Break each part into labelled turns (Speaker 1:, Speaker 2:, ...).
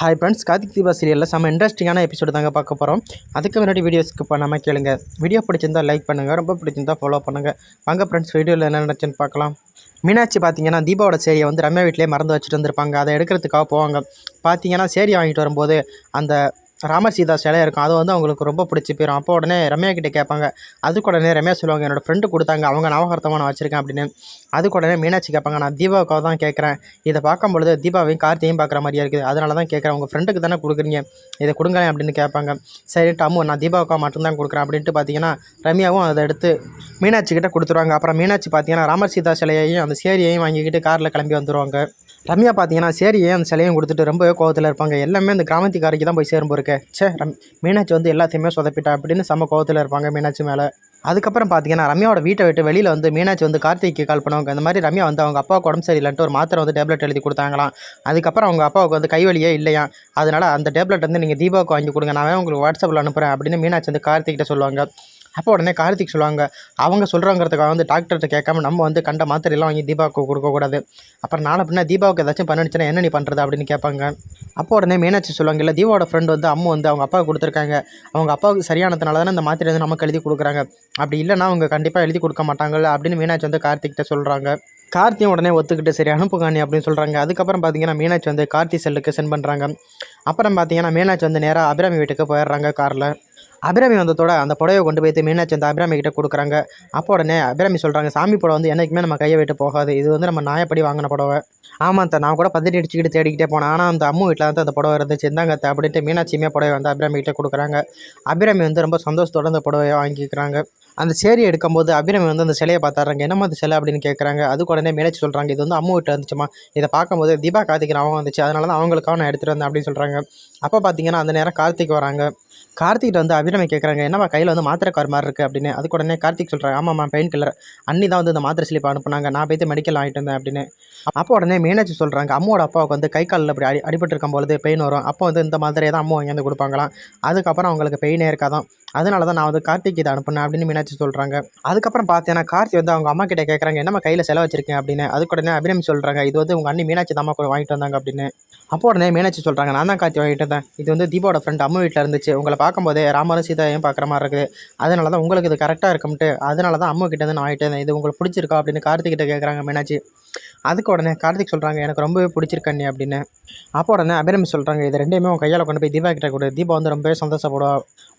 Speaker 1: Hi friends Karthik Deepa சீரியலில் செம்ம இன்ட்ரெஸ்டிங்கான எபிசோடு தாங்க பார்க்க போகிறோம் அதுக்கு முன்னாடி வீடியோஸ்க்கு பண்ணாமல் கேளுங்க. வீடியோ பிடிச்சிருந்தா லைக் பண்ணுங்கள் ரொம்ப பிடிச்சிருந்தா ஃபாலோ பண்ணுங்கள் வாங்க ஃப்ரெண்ட்ஸ் வீடியோவில் என்ன நடந்துச்சுன்னு பார்க்கலாம். மீனாட்சி பார்த்தீங்கன்னா தீபாவோட சேரியை வந்து ரம்யா வீட்டிலே மறந்து வச்சுட்டு வந்திருப்பாங்க. அதை எடுக்கிறதுக்காக போவாங்க. பார்த்தீங்கன்னா சேரி வாங்கிட்டு வரும்போது அந்த ராமர் சீதா சிலை இருக்கும். அது வந்து அவங்களுக்கு ரொம்ப பிடிச்சி போயிடும் அப்போ உடனே ரம்யா கிட்டே கேட்பாங்க அதுக்கு உடனே ரம்யா சொல்லுவாங்க என்னோடய ஃப்ரெண்டு கொடுத்தாங்க அவங்க ஞாபகார்த்தமாக நான் வச்சுருக்கேன் அப்படின்னு. அதுக்கு உடனே மீனாட்சி கேட்பாங்க நான் தீபாவுக்காக தான் கேட்குறேன். இதை பார்க்கும்பொழுது தீபாவையும் கார்த்தியையும் பார்க்குற மாதிரியா இருக்குது. அதனால தான் கேட்குறேன். உங்கள் ஃப்ரெண்டுக்கு தானே கொடுக்குறீங்க. இதை கொடுங்களேன் அப்படின்னு கேட்பாங்க. சரி அம்மு நான் தீபாவுக்காக மட்டும்தான் கொடுக்குறேன் அப்படின்ட்டு பார்த்தீங்கன்னா ரம்யாவும் அதை எடுத்து மீனாட்சி கிட்டே கொடுத்துருவாங்க. அப்புறம் மீனாட்சி பார்த்தீங்கன்னா ராமர் சீதா சிலையையும் அந்த சேரியையும் வாங்கிக்கிட்டு காரில் கிளம்பி வந்துடுவாங்க ரம்யா பார்த்தீங்கன்னா சேரியை அந்த சிலையும் கொடுத்துட்டு ரொம்ப கோவத்தில் இருப்பாங்க. எல்லாமே அந்த கிராமத்துக்காரிக்கு தான் போய் சேரும் சே ரம் மீனாட்சி வந்து எல்லாத்தையுமே சொதப்பிட்டா அப்படின்னு செம்ம கோவத்தில் இருப்பாங்க மீனாட்சி மேலே. அதுக்கப்புறம் பார்த்தீங்கன்னா ரம்யாவோட வீட்டை விட்டு வெளியில் வந்து மீனாட்சி வந்து கார்த்திக்கு கால் பண்ணுவாங்க. இந்த மாதிரி ரம்யா வந்து அவங்க அப்பாவுக்கு உடம்பு சரியில்லைன்ட்டு ஒரு மாத்திரை வந்து டேப்லெட் எழுதி கொடுத்தாங்களாம். அதுக்கப்புறம் அவங்க அப்பாவுக்கு வந்து கைவலியே இல்லையா அதனால் அந்த டேப்லெட் வந்து நீங்கள் தீபாவுக்கு வாங்கி கொடுங்க. நான் உங்களுக்கு வாட்ஸ்அப்பில் அனுப்புகிறேன் அப்படின்னு மீனாட்சி வந்து கார்த்திகிட்ட சொல்லுவாங்க. அப்போ உடனே கார்த்திக் சொல்லுவாங்க அவங்க சொல்கிறாங்கிறதுக்காக வந்து டாக்டர்கிட்ட கேட்காம நம்ம வந்து கண்ட மாத்திரையெல்லாம் வாங்கி தீபாவுக்கு கொடுக்கக்கூடாது அப்புறம் நாளை பின்ன தீபாவுக்கு ஏதாச்சும் பண்ணிச்சுன்னா என்ன நீ பண்ணுறது அப்படின்னு கேட்பாங்க. அப்போ உடனே மீனாட்சி சொல்லுவாங்க இல்லை தீபாவோட ஃப்ரெண்ட் வந்து அம்மு வந்து அவங்க அப்பாவுக்கு கொடுத்துருக்காங்க. அவங்க அப்பாவுக்கு சரியானதுனால தானே இந்த மாத்திரை வந்து நமக்கு எழுதி கொடுக்குறாங்க. அப்படி இல்லைனா அவங்க கண்டிப்பாக எழுதி கொடுக்க மாட்டாங்கல்ல அப்படின்னு மீனாட்சி வந்து கார்த்திக்கிட்ட சொல்கிறாங்க கார்த்தியும் உடனே ஒத்துக்கிட்டு சரி அனுப்புகாணி அப்படின்னு சொல்கிறாங்க அதுக்கப்புறம் பார்த்தீங்கன்னா மீனாட்சி வந்து கார்த்தி செல்லுக்கு சென்ட் பண்ணுறாங்க அப்புறம் பார்த்தீங்கன்னா மீனாட்சி வந்து நேராக அபிராமி வீட்டுக்கு போயிடுறாங்க காரில் அபிராமி வந்ததோட அந்த புடவை கொண்டு போய் மீனாட்சி அந்த அபிராமி கிட்ட கொடுக்குறாங்க. அப்போ உடனே அபிராமி சொல்கிறாங்க சாமி புடவை வந்து என்றைக்குமே நம்ம கையை விட்டு போகாது. இது வந்து நம்ம நாயப்படி வாங்கின புடவை. ஆமாம் தான் நான் கூட பதட்டி அடிச்சுக்கிட்டு தேடிக்கிட்டே போனேன். ஆனால் அந்த அம்மு வீட்டில் வந்து அந்த புடவை இருந்துச்சு. இருந்தாங்க அப்படின்ட்டு மீனாட்சியுமே புடவை வந்து அபிராமி கிட்ட கொடுக்குறாங்க. அபிராமி வந்து ரொம்ப சந்தோஷத்தோட அந்த புடவையை வாங்கிக்கிறாங்க. அந்த சேரி எடுக்கும்போது அபிராமி வந்து அந்த சிலையை பார்த்தாருங்க என்னமா அந்த சிலை? அப்படின்னு கேட்குறாங்க அது உடனே மீனாட்சி சொல்கிறாங்க இது வந்து அம்மு வீட்டில் இருந்துச்சுமா இதை பார்க்கும்போது தீபா கார்த்திக் அவங்க வந்துச்சு. அதனால தான் அவங்களுக்காக நான் எடுத்துகிட்டு வந்தேன் அப்படின்னு சொல்கிறாங்க அப்போ பார்த்தீங்கன்னா அந்த நேரம் கார்த்திக் வராங்க. கார்த்திக் வந்து அபிராமி கேட்குறாங்க என்னம்மா கையில் வந்து மாத்திரை கார் மாதிரி இருக்குது அப்படின்னு. அதுக்கு உடனே கார்த்திக் சொல்கிறாங்க ஆமாம்மா பெயின் கில்லர். அண்ணி தான் வந்து இந்த மாத்திரை சிலிப்பை அனுப்புனாங்க. நான் போய்த்து மெடிக்கல் ஆகிட்டு வந்தேன் அப்படின்னு. அப்போ உடனே மீனாட்சி சொல்கிறாங்க அம்மாவோட அப்பாவுக்கு வந்து கை காலில் இப்படி அடி அடிபட்டிருக்கும் பொழுது பெயின் வரும். அப்போ வந்து இந்த மாதிரியே தான் அம்மா வாங்கி வந்து கொடுப்பாங்களாம். அதுக்கப்புறம் அவங்களுக்கு பெயினே இருக்காதான் அதனால தான் நான் வந்து கார்த்திக் இதை அனுப்புனேன் அப்படின்னு மீனாட்சி சொல்கிறாங்க அதுக்கப்புறம் பார்த்தீங்கன்னா கார்த்தி வந்து அவங்க அம்மா கிட்ட கேட்குறாங்க என்னம்மா கையில் செலவு வச்சிருக்கேன் அப்படின்னு. அதுக்கு உடனே அபிராமி சொல்கிறாங்க இது வந்து உங்கள் அண்ணி மீனாட்சி தாம்மா கூட வாங்கிட்டு வந்தாங்க அப்படின்னு. அப்போ உடனே மீனாட்சி சொல்கிறாங்க நான் தான் கார்த்தி வாங்கிட்டு வந்தேன். இது வந்து தீபாவோட ஃப்ரெண்ட் அம்மா வீட்டில் இருந்துச்சு. உங்களை பார்க்கும்போதே ராமரும் சீதாவையும் பார்க்குற மாதிரி இருக்குது. அதனால தான் உங்களுக்கு இது கரெக்டாக இருக்கும்ட்டு. அதனால தான் அம்மா கிட்டே நான் வாங்கிட்டு வந்தேன். இது உங்களுக்கு பிடிச்சிருக்கா? அப்படின்னு கார்த்திகிட்ட கேட்குறாங்க மீனாட்சி. அதுக்கு உடனே கார்த்திக் சொல்கிறாங்க எனக்கு ரொம்பவே பிடிச்சிருக்கண்ணி அப்படின்னு. அப்போ உடனே அபிரமி சொல்கிறாங்க இது ரெண்டையுமே உன் கையால் கொண்டு போய் தீபா கிட்ட கொடு. தீபா வந்து ரொம்பவே சந்தோஷப்படுவா.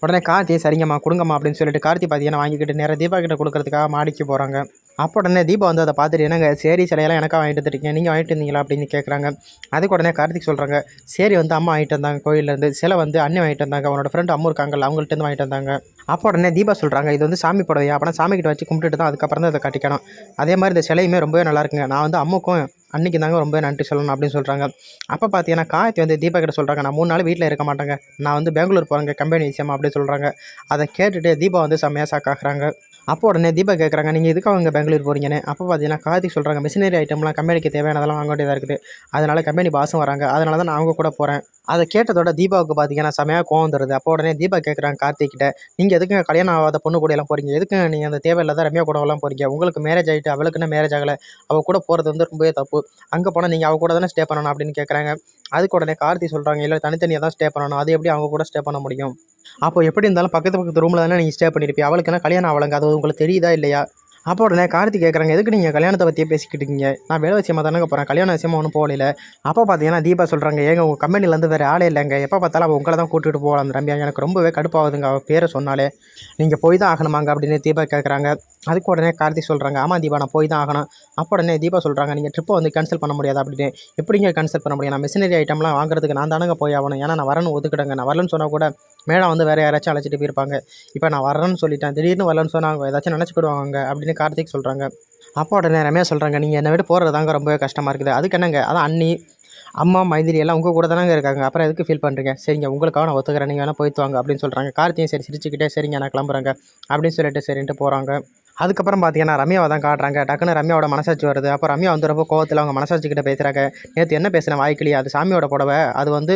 Speaker 1: உடனே கார்த்தி சரிங்கம்மா கொடுங்கம்மா அப்படின்னு சொல்லிட்டு கார்த்தி பார்த்தீங்கன்னா வாங்கிக்கிட்டு நேராக தீபா கிட்ட கொடுக்கறதுக்காக மாடிக்கு போகிறாங்க அப்போ உடனே தீபா வந்து அதை பார்த்துட்டு என்னங்க சரி சிலையெல்லாம் எனக்காக வாங்கிட்டு வந்துருக்கீங்க நீங்கள் வாங்கிட்டு இருந்தீங்களா அப்படின்னு கேட்குறாங்க அதுக்கு உடனே கார்த்திக் சொல்கிறாங்க சரி வந்து அம்மா வாங்கிட்டு வந்தாங்க கோயிலேருந்து சிலை வந்து அண்ணன் வாங்கிட்டு வந்தாங்க. அவனோட ஃப்ரெண்ட் அம்மா இருக்காங்கல்ல அவங்கள்ட்ட வாங்கிட்டு வந்தாங்க. அப்போ உடனே தீபா சொல்கிறாங்க இது வந்து சாமி புடவையா? அப்படின்னா சாமி கிட்ட வச்சு கும்பிட்டுட்டு தான் அதுக்கப்புறம் தான் அதை கட்டிக்கணும். அதே மாதிரி இந்த சிலையுமே ரொம்பவே நல்லா இருக்குங்க. நான் வந்து அம்முக்கும் அன்றைக்கி தாங்க ரொம்ப நன்றி சொல்லணும் அப்படின்னு சொல்கிறாங்க அப்போ பார்த்தீங்கன்னா கார்த்தி வந்து தீபா கிட்ட சொல்கிறாங்க நான் மூணு நாள் வீட்டில் இருக்க மாட்டேங்க. நான் வந்து பெங்களூர் போகிறேங்க கம்பெனி விஷயமா அப்படின்னு சொல்கிறாங்க அதை கேட்டுட்டு தீபா வந்து செம்மையாக சாக்காக்குறாங்க அப்போ உடனே தீபா கேட்குறாங்க நீங்கள் இதுக்காக அவங்க பெங்களூர் போகிறீங்கன்னு அப்போ பார்த்தீங்கன்னா கார்த்திக் சொல்கிறாங்க மிஷினரி ஐட்டம்லாம் கம்பெனிக்கு தேவையானதெல்லாம் வாங்க வேண்டியதாக இருக்குது. அதனால் கம்பெனி பாஸும் வராங்க. அதனால தான் நான் அவங்க கூட போகிறேன் அதை கேட்டதோட தீபாவுக்கு பார்த்தீங்கன்னா செமையாக கோவம் தருது அப்போ உடனே தீபா கேட்குறாங்க கார்த்திக்கிட்ட நீங்கள் எதுக்கு கல்யாணம் ஆகாத பொண்ணு கூட எல்லாம் போகிறீங்க எதுக்கு நீங்கள் அந்த தேவையில்லாத ரம்யா கூட எல்லாம் போகிறீங்க உங்களுக்கு மேரேஜ் ஆகிட்டு அவளுக்குன்னு மேரேஜ் ஆகலை. அவள் கூட போகிறது வந்து ரொம்பவே தப்பு. அங்கே போனால் நீங்கள் அவங்க கூட தானே ஸ்டே பண்ணணும் அப்படின்னு கேட்குறாங்க அதுக்கு உடனே கார்த்தி சொல்கிறாங்க இல்லை தனித்தனியாக தான் ஸ்டே பண்ணணும். அது எப்படி அவங்க கூட ஸ்டே பண்ண முடியும்? அப்போ எப்படி இருந்தாலும் பக்கத்து பக்கத்து ரூமில் தானே நீங்கள் ஸ்டே பண்ணியிருப்பீங்க அவளுக்கு என்ன கல்யாணம் அவளுங்க அது உங்களுக்கு தெரியுதா இல்லையா? அப்போ உடனே கார்த்தி கேட்குறாங்க எதுக்கு நீங்கள் கல்யாணத்தை பற்றியே பேசிக்கிட்டு இருக்கீங்க? நான் வேலை விஷயமா தானே போகிறேன் கல்யாண விஷயமா ஒன்றும் போகல அப்போ பார்த்தீங்கன்னா தீபா சொல்கிறாங்க ஏங்க உங்கள் கம்பெனிலேருந்து வேறு ஆளே இல்லைங்க. எப்போ பார்த்தாலும் அவள் உங்களை தான் கூட்டிகிட்டு போகலாம் அந்த ரம்யா. எனக்கு ரொம்பவே கடுப்பாகுதுங்க அவள் பேரை சொன்னாலே. நீங்கள் போய் தான் ஆகணுமாங்க அப்படின்னு தீபா கேட்குறாங்க அதுக்கு உடனே கார்த்திக் சொல்கிறாங்க ஆமாம் தீபா நான் போய் தான் ஆகணும். அப்போ உடனே தீபா சொல்கிறாங்க நீங்கள் ட்ரிப்பை வந்து கேன்சல் பண்ண முடியாது அப்படின்னு. எப்படிங்க கேன்சல் பண்ண முடியும்? நான் மிஷினரி ஐட்டம்லாம் வாங்குறதுக்கு நான் தானங்க போய் ஆகணும். ஏன்னா நான் வரணும் ஒதுக்கிடுங்க நான் வரலன்னு சொன்னால் கூட மேடம் வந்து வேறு யாராச்சும் அழைச்சிட்டு போயிருப்பாங்க. இப்போ நான் வரேன்னு சொல்லிட்டேன். திடீர்னு வரலன்னு சொன்னாங்க ஏதாச்சும் நினச்சிக்கிடுவாங்க அப்படின்னு கார்த்திக் சொல்கிறாங்க அப்பா உடனே ரம்யா சொல்கிறாங்க நீங்கள் என்னை விட போகிறது தாங்க ரொம்பவே கஷ்டமாக இருக்குது. அதுக்கு என்னங்க? அதான் அண்ணி அம்மா மைதிரி எல்லாம் உங்கள் கூட தானங்க இருக்காங்க. அப்புறம் எதுக்கு ஃபீல் பண்ணுறீங்க சரிங்க உங்களுக்காக நான் ஒத்துக்கிறேன். நீங்கள் வேணால் போய்த்து வாங்க அப்படின்னு சொல்கிறாங்க கார்த்தியும் சரி சிரிச்சுக்கிட்டே சரிங்க நான் கிளம்புறேங்க அப்படின்னு சொல்லிட்டு சரின்ட்டு போகிறாங்க அதுக்கப்புறம் பார்த்தீங்கன்னா ரம்யாவை தான் காட்டுறாங்க. டக்குன்னு ரம்யாவோட மனசாட்சி வருது. அப்போ ரம்யா வந்து ரொம்ப கோவத்தில் அவங்க மனசாட்சி கிட்ட பேசுகிறாங்க நேற்று என்ன பேசின வாய்க்கிளி அது சாமியோட புடவை. அது வந்து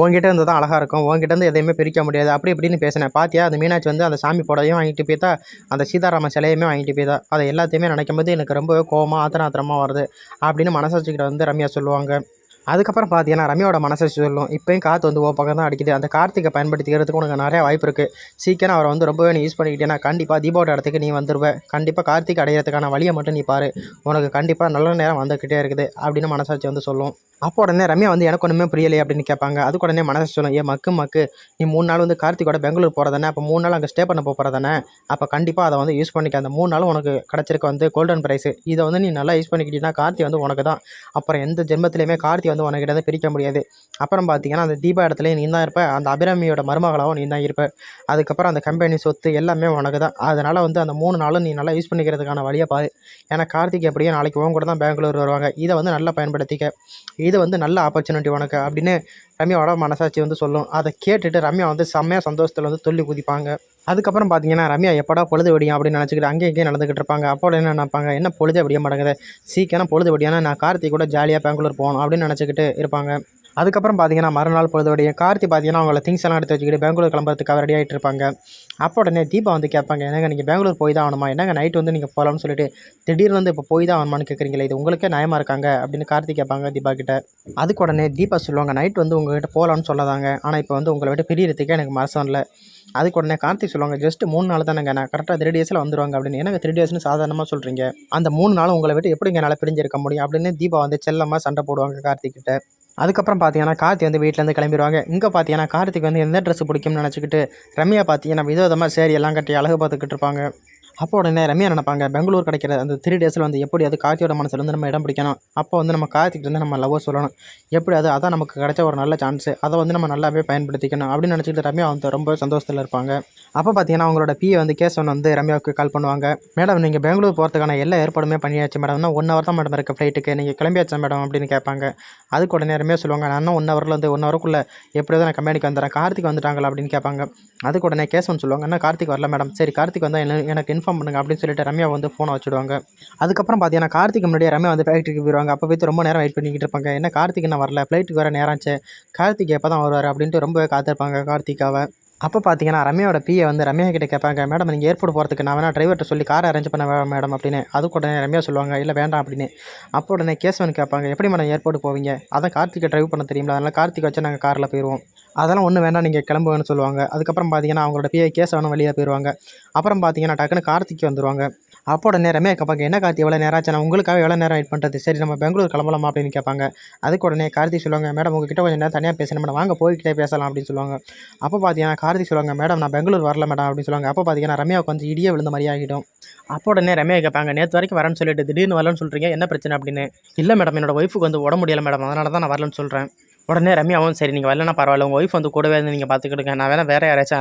Speaker 1: உங்ககிட்ட இருந்து தான் அழகாக இருக்கும். உங்ககிட்ட இருந்து எதையுமே பிரிக்க முடியாது. அப்படி இப்படின்னு பேசினேன் பாத்தியா? அந்த மீனாட்சி வந்து அந்த சாமி புடவையும் வாங்கிட்டு போய்த்தா அந்த சீதாராம சிலையுமே வாங்கிட்டு போய்தா. அதை எல்லாத்தையுமே நினைக்கும் போது எனக்கு ரொம்பவே கோவமாக ஆத்திரம் ஆத்திரமாக வருது. அப்படின்னு மனசாட்சிக்கிட்ட வந்து ரம்யா சொல்லுவாங்க. அதுக்கப்புறம் பார்த்தீங்கன்னா ரம்யாவோட மனசை சொல்லும். இப்போயும் காற்று வந்து ஓ பக்கம் தான் அடிக்குது. அந்த கார்த்திகை பயன்படுத்திக்கிறதுக்கு உனக்கு நிறைய வாய்ப்பு இருக்குது சீக்கிரம் அவரை வந்து ரொம்பவே நீ யூஸ் பண்ணிக்கிட்டேன்னா கண்டிப்பாக தீபாவோட இடத்துக்கு நீ வந்துடுவ கண்டிப்பாக கார்த்திக் அடையிறதுக்கான வழியை மட்டும் நீ பாரு. உனக்கு கண்டிப்பாக நல்ல நேரம் வந்துக்கிட்டே இருக்குது அப்படின்னு மனசாட்சி வந்து சொல்லும். அப்போ உடனே ரம்யா வந்து எனக்கு ஒன்றுமே புரியலையே அப்படின்னு கேட்பாங்க. அதுக்கு உடனே மனசு சொல்லும் ஏ மக்கு மக்கு. நீ மூணு நாள் வந்து கார்த்திகோட பெங்களூர் போகிறதானே அப்போ மூணு நாள் அங்கே ஸ்டே பண்ண போகிறதானே அப்போ கண்டிப்பாக அதை வந்து யூஸ் பண்ணிக்க. அந்த மூணு நாளும் உனக்கு கிடச்சிருக்க வந்து கோல்டன் ப்ரைஸு இதை வந்து நீ நல்லா யூஸ் பண்ணிக்கிட்டீங்கன்னா கார்த்தி வந்து உனக்கு தான். அப்புறம் எந்த ஜென்மத்திலையுமே கார்த்தி வந்து உனக்கிட்ட வந்து பிரிக்க முடியாது. அப்புறம் பார்த்தீங்கன்னா அந்த தீபா இடத்துல நீ தான் இருப்ப. அந்த அபிராமியோட மருமகளாகவும் நீ தான் இருப்ப. அதுக்கப்புறம் அந்த கம்பெனி சொத்து எல்லாமே உனக்கு தான். அதனால் வந்து அந்த மூணு நாளும் நீ நல்லா யூஸ் பண்ணிக்கிறதுக்கான வழியை பாரு. ஏன்னா கார்த்திக் எப்படியும் நாளைக்கு உன் கூட தான் பெங்களூர் வருவாங்க. இதை வந்து நல்லா பயன்படுத்திக்க. இது வந்து நல்ல ஆப்பர்ச்சுனிட்டி உனக்கு அப்படின்னு ரம்யாவோட மனசாட்சி வந்து சொல்லும். அதை கேட்டுட்டு ரம்யா வந்து செம்மையாக சந்தோஷத்தில் வந்து துள்ளி குதிப்பாங்க. அதுக்கப்புறம் பார்த்தீங்கன்னா ரம்யா எப்படா பொழுது விடியும் அப்படின்னு நினச்சிக்கிட்டு அங்கே இங்கேயும் நடந்துக்கிட்டு இருப்பாங்க. அப்போ என்ன நினைப்பாங்க? என்ன பொழுது விடிய மாட்டேங்குது? சீக்கிரம் பொழுது விடியானா நான் கார்த்திக் கூட ஜாலியாக பெங்களூர் போகணும் அப்படின்னு நினச்சிக்கிட்டு இருப்பாங்க. அதுக்கப்புறம் பார்த்தீங்கன்னா மறுநாள் பொழுதுடைய கார்த்தி பார்த்தீங்கன்னா அவங்கள திங்ஸ் எல்லாம் எடுத்து வச்சுக்கிட்டு பெங்களூர் கிளம்புறதுக்காக ரெடி ஆகிட்டு இருப்பாங்க. அப்போ உடனே தீபா வந்து கேட்பாங்க என்னங்க நீங்கள் பெங்களூர் போய் தான் ஆகணுமா? என்னங்க நைட் வந்து நீங்கள் போகலாம்னு சொல்லிட்டு திடீர்னு வந்து இப்போ போய் தான் ஆகணுமான்னு கேட்குறீங்களே இது உங்களுக்கே நயமாக இருக்காங்க? அப்படின்னு கார்த்தி கேட்பாங்க தீபா கிட்ட. அதுக்கு உடனே தீபா சொல்லுவாங்க நைட் வந்து உங்ககிட்ட போகலான்னு சொல்லதாங்க. ஆனால் இப்போ வந்து உங்களை விட்டு பிரியறதுக்கே எனக்கு மாதம் இல்லை அதுக்கு உடனே கார்த்திக் சொல்லுவாங்க ஜஸ்ட் மூணு நாள் தானேங்க நான் கரெக்டாக த்ரீ டேஸில் வந்துருவாங்க அப்படின்னு. எனக்கு த்ரீ டேஸ்னு சாதாரணமாக சொல்கிறீங்க அந்த மூணு நாள் உங்களை விட்டு எப்படி என்னால் பிரிஞ்சிருக்க முடியும்? அப்படின்னு தீபா வந்து செல்லமாக சண்டை போடுவாங்க கார்த்திக் கிட்ட. அதுக்கப்புறம் பார்த்தீங்கன்னா கார்த்தி வந்து வீட்டிலேருந்து கிளம்பிடுவாங்க. இங்கே பார்த்தீங்கன்னா கார்த்திக் வந்து எந்த ட்ரெஸ் பிடிக்கும்னு நினச்சிக்கிட்டு ரம்யா பார்த்தீங்கன்னா விதவிதமாக சேரி எல்லாம் கட்டி அழகு பார்த்துக்கிட்டு இருப்பாங்க. அப்போ உடனே ரம்யா நினைப்பாங்க? பெங்களூர் கிடைக்கிற அந்த த்ரீ டேஸில் வந்து எப்படி அது கார்த்தியோட மனசில் வந்து நம்ம இடம் பிடிக்கணும்? அப்போ வந்து நம்ம கார்த்திக் வந்து நம்ம லவ் சொல்லணும். எப்படி அது அதான் நமக்கு கிடைச்ச ஒரு நல்ல சான்ஸு அதை வந்து நம்ம நல்லாவே பயன்படுத்திக்கணும் அப்படின்னு நினச்சிக்கிட்டு ரம்யா வந்து ரொம்ப சந்தோஷத்தில் இருப்பாங்க. அப்போ பார்த்தீங்கன்னா அவங்களோட பிஏ வந்து கேசவன் வந்து ரம்யாவுக்கு கால் பண்ணுவாங்க. மேடம் நீங்கள் பெங்களூர் போகிறதுக்கான எல்லா ஏற்பாடுமே பண்ணியாச்சு மேடம். ஒன் ஹவர் தான் மேடம் இருக்குது ஃப்ளைட்டுக்கு நீங்கள் கிளம்பியாச்சா மேடம்? அப்படின்னு கேட்பாங்க. அதுக்கு உடனே ரம்யா சொல்லுவாங்க நான் இன்னும் ஒன் ஹவரில் வந்து ஒன் ஹவருக்குள்ளே எப்படியாவது நான் கம்பெனிக்கு வந்துடுறேன். கார்த்திக் வந்துட்டாங்களா? அப்படின்னு கேட்பாங்க. அதுக்கு உடனே கேசவன் சொல்லுவாங்க என்ன கார்த்திக் வரல மேடம். சரி கார்த்திக் வந்தால் என்ன எனக்கு இன்ஃபார்ம் பண்ணுங்க அப்படின்னு சொல்லிட்டு ரம்யா வந்து ஃபோனை வச்சுடுவாங்க. அதுக்கப்புறம் பார்த்தீங்கன்னா கார்த்திக் முன்னாடியே ரம்யா வந்து ஃபேக்ட்ரிக்கு போயிடுவாங்க அப்போ போய் ரொம்ப நேரம் வெயிட் பண்ணிக்கிட்டு இருப்பாங்க. என்ன கார்த்திக் என்ன வரல? ஃப்ளைட்டுக்கு வர நேரம் ஆச்சு. கார்த்திக் எப்போ தான் வருவார் அப்படின்ட்டு ரொம்ப காத்திருப்பாங்க கார்த்திகாவை அப்போ பார்த்தீங்கன்னா ரம்யாவோட பிஏ வந்து ரம்யா கிட்டே கேட்பாங்க மேடம் நீங்கள் ஏர்போர்ட் போகிறதுக்கு நான் வேணால் டிரைவர்கிட்ட சொல்லி காரை அரேஞ்ச் பண்ண வேணாம் மேடம்? அப்படின்னு. அதுக்கு உடனே ரம்யா சொல்லுவாங்க இல்லை வேண்டாம் அப்படின்னு. அப்போ உடனே கேசவன் கேட்பாங்க எப்படி மேடம் ஏர்போர்ட் போவீங்க? அதான் கார்த்திகை டிரைவ் பண்ண தெரியுங்களா அதனால் கார்த்திக் வச்சு நாங்கள் காரில் போயிடுவோம் அதெல்லாம் ஒன்றும் வேண்டாம் நீங்கள் கிளம்புவேன்னு சொல்லுவாங்க. அதுக்கப்புறம் பார்த்தீங்கன்னா அவங்களோட பிஏ வேணும் வெளியே போயிடுவாங்க அப்புறம் பார்த்தீங்கன்னா டக்குன்னு கார்த்திக் வந்துடுவாங்க அப்போட நேரமே கேட்பாங்க என்ன கார்த்தி எவ்வளோ நேரம் ஆச்சு? நான் உங்களுக்காக எவ்வளோ நேரம் வெயிட் பண்ணுறது சரி நம்ம பெங்களூர் கிளம்பலாமா? அப்படின்னு கேட்பாங்க. அதுக்கு உடனே கார்த்திக் சொல்லுவாங்க மேடம் உங்ககிட்ட கொஞ்சம் நேரம் தனியாக பேசணும் மேடம் வாங்க போய்கிட்டே பேசலாம் அப்படின்னு சொல்லுவாங்க. அப்போ பார்த்தீங்கன்னா கார்த்திக் சொல்லுவாங்க மேடம் நான் பெங்களூர் வரல மேடம் அப்படின்னு சொல்லுவாங்க. அப்போ பார்த்தீங்கன்னா ரம்யா கொஞ்சம் இடியே விழுந்த மாதிரி ஆகிடும். அப்போ உடனே ரம்யா கேட்பாங்க நேற்று வரைக்கும் வரேன்னு சொல்லிட்டு திடீர்னு வரலன்னு சொல்கிறீங்க என்ன பிரச்சனை? அப்படின்னு. இல்லை மேடம் என்னோட ஒய்ஃபுக்கு வந்து உடம்பு முடியலை மேடம். அதனால தான் நான் வரலன்னு சொல்கிறேன் உடனே ரம்யாவும் சரி நீங்கள் வரலன்னா பரவாயில்ல. உங்கள் ஒய்ஃப் வந்து கூடவே இருந்து நீங்கள் பார்த்துக்கிடுங்க நான் வேணால் வேறு யாராச்சும்